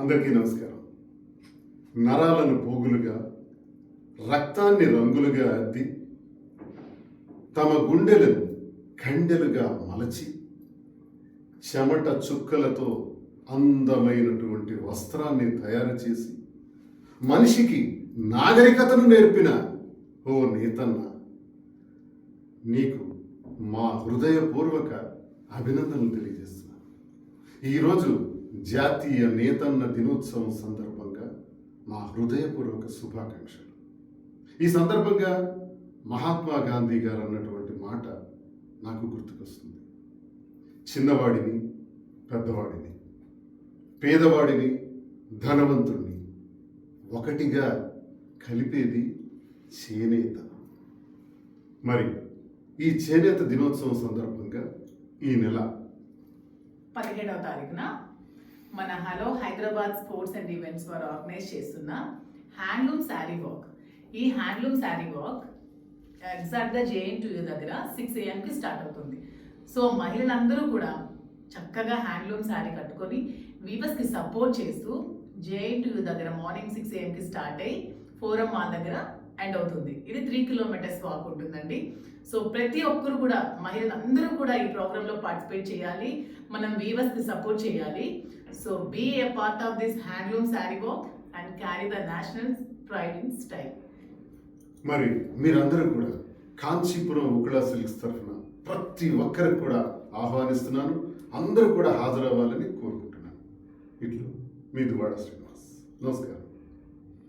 అందరికీ నమస్కారం. నరాలను పోగులుగా రక్తాన్ని రంగులుగా అద్ది తమ గుండెలను కండెలుగా మలచి చెమట చుక్కలతో అందమైనటువంటి వస్త్రాన్ని తయారు చేసి మనిషికి నాగరికతను నేర్పిన ఓ నేతన్న నీకు మా హృదయపూర్వక అభినందనలు తెలియజేస్తున్నాను. ఈరోజు జాతీయ నేతన్న దినోత్సవం సందర్భంగా మా హృదయపూర్వక శుభాకాంక్షలు. ఈ సందర్భంగా మహాత్మా గాంధీ గారు అన్నటువంటి మాట నాకు గుర్తుకొస్తుంది. చిన్నవాడిని పెద్దవాడిని పేదవాడిని ధనవంతుడిని ఒకటిగా కలిపేది చేనేత. మరి ఈ చేనేత దినోత్సవం సందర్భంగా ఈ నెల పదిహేడవ తారీఖున మన hello Hyderabad sports and events వారు ఆర్గనైజ్ చేస్తున్న హ్యాండ్లూమ్ శారీ వాక్. ఈ హ్యాండ్లూమ్ శారీ వాక్ ఎగ్జాక్ట్గా జేఎన్ టూ దగ్గర సిక్స్ ఏఎంకి స్టార్ట్ అవుతుంది. సో మహిళలందరూ కూడా చక్కగా హ్యాండ్లూమ్ శారీ కట్టుకొని వీవర్స్కి సపోర్ట్ చేస్తూ జేఎన్ టూ దగ్గర మార్నింగ్ సిక్స్ ఏఎంకి స్టార్ట్ అయ్యి ఫోరం వాళ్ళ దగ్గర ఎండ్ అవుతుంది. ఇది త్రీ కిలోమీటర్స్ వాక్ ఉంటుందండి. సో ప్రతి ఒక్కరు కూడా మహిళలు అందరూ కూడా ఈ ప్రోగ్రాంలో పార్టిసిపేట్ చేయాలి. మనం వీవర్స్కి సపోర్ట్ చేయాలి. So be a part of this handloom sari walk and carry the national pride in style మరి మీరందరూ కూడా కాంచీపురం ఉకుళ సిల్క్స్ తరఫున ప్రతి ఒక్కరికి కూడా ఆహ్వానిస్తున్నాను. అందరూ కూడా హాజరవ్వాలని కోరుకుంటున్నాను. ఇట్లు మీ దువాడ శ్రీనివాస్. నమస్కారం.